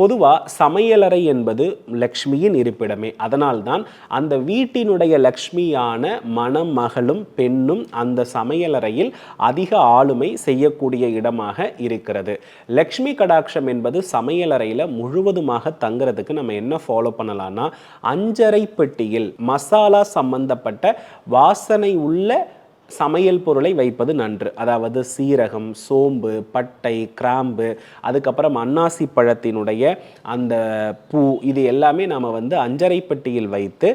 பொதுவாக சமையலறை என்பது லக்ஷ்மியின் இருப்பிடமே. அதனால்தான் அந்த வீட்டினுடைய லக்ஷ்மியான மணமகளும் பெண்ணும் அந்த சமையலறையில் அதிக ஆளுமை செய்யக்கூடிய இடமாக இருக்கிறது. லக்ஷ்மி கடாட்சம் என்பது சமையலறையில் முழுவதுமாக தங்குறதுக்கு நம்ம என்ன ஃபாலோ பண்ணலாம்னா அஞ்சரை பெட்டியில் மசாலா சம்பந்தப்பட்ட வாசனை உள்ள சமையல் பொருளை வைப்பது நன்று. அதாவது சீரகம் சோம்பு பட்டை கிராம்பு அதுக்கப்புறம் அன்னாசி பழத்தினுடைய அந்த பூ இது எல்லாமே நாம் வந்து அஞ்சரை பெட்டியில் வைத்து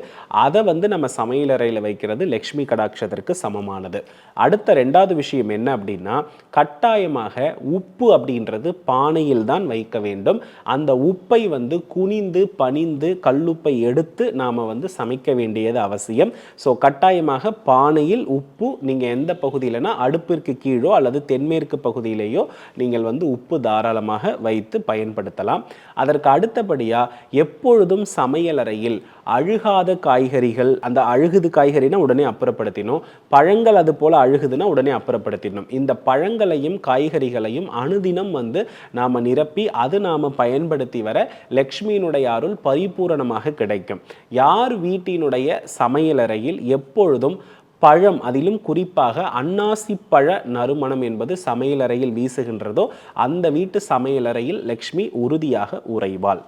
அதை வந்து நம்ம சமையலறையில் வைக்கிறது லக்ஷ்மி கடாட்சத்திற்கு சமமானது. அடுத்த ரெண்டாவது விஷயம் என்ன அப்படின்னா கட்டாயமாக உப்பு அப்படின்றது பானையில் தான் வைக்க வேண்டும். அந்த உப்பை வந்து குனிந்து பணிந்து கல்லுப்பை எடுத்து நாம் வந்து சமைக்க வேண்டியது அவசியம். ஸோ கட்டாயமாக பானையில் உப்பு நீங்கள் எந்த பகுதியிலனா அடுப்பிற்கு கீழோ அல்லது தென்மேற்கு பகுதியிலேயோ நீங்கள் வந்து உப்பு தாராளமாக வைத்து பயன்படுத்தலாம். அதற்கு அடுத்தபடியாக எப்பொழுதும் சமையலறையில் அழுகாத காய்கறிகள் அந்த அழுகுது காய்கறினா உடனே அப்புறப்படுத்தினோம் பழங்கள் அது போல் அழுகுதுன்னா உடனே அப்புறப்படுத்திடணும். இந்த பழங்களையும் காய்கறிகளையும் அனுதினம் வந்து நாம் நிரப்பி அது நாம் பயன்படுத்தி வர லக்ஷ்மியினுடைய அருள் பரிபூரணமாக கிடைக்கும். யார் வீட்டினுடைய சமையலறையில் எப்பொழுதும் பழம் அதிலும் குறிப்பாக அன்னாசி பழ நறுமணம் என்பது சமையலறையில் வீசுகின்றதோ அந்த வீட்டு சமையலறையில் லக்ஷ்மி உறுதியாக உறைவாள்.